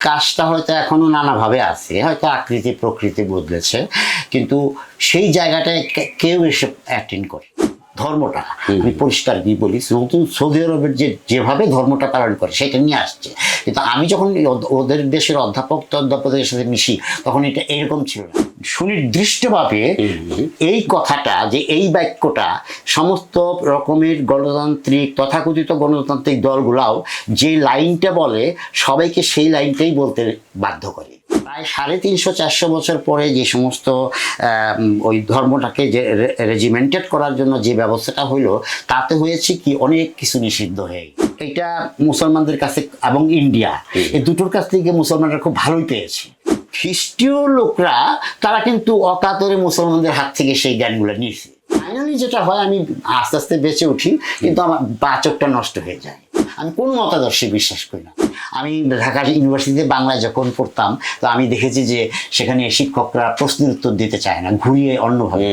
কাজটা হয়তো এখনও নানাভাবে আছে হয়তো আকৃতি প্রকৃতি বদলেছে কিন্তু সেই জায়গাটায় কেউ এসে অ্যাটেন্ড করে ধর্মটা আমি পরিষ্কার কি বলি নতুন সৌদি আরবের যে যেভাবে ধর্মটা পালন করে সেটা নিয়ে আসছে। কিন্তু আমি যখন ওদের দেশের অধ্যাপক অধ্যাপকদের সাথে মিশি তখন এটা এরকম ছিল না। সুনির্দিষ্টভাবে এই কথাটা যে এই বাক্যটা সমস্ত রকমের গণতান্ত্রিক তথাকথিত গণতান্ত্রিক দলগুলাও যে লাইনটা বলে সবাইকে সেই লাইনটাই বলতে বাধ্য করে। প্রায় সাড়ে তিনশো চারশো বছর পরে যে সমস্ত ওই ধর্মটাকে যে রেজিমেন্টেড করার জন্য যে ব্যবস্থাটা হইল তাতে হয়েছে কি অনেক কিছু নিষিদ্ধ হয়ে। এটা মুসলমানদের কাছে এবং ইন্ডিয়া এই দুটোর কাছ থেকে মুসলমানরা খুব ভালোই পেয়েছে। খ্রিস্টীয় লোকরা তারা কিন্তু অকাতরে মুসলমানদের হাত থেকে সেই জ্ঞানগুলো নিয়েছে। ফাইনালি যেটা হয় আমি আস্তে আস্তে বেঁচে উঠি কিন্তু আমার বাচকটা নষ্ট হয়ে যায়। আমি কোনো মতাদর্শে বিশ্বাস করি না। আমি ঢাকা ইউনিভার্সিটিতে বাংলায় যখন পড়তাম তো আমি দেখেছি যে সেখানে শিক্ষকরা প্রশ্নের উত্তর দিতে চায় না ঘুরিয়ে অন্যভাবে।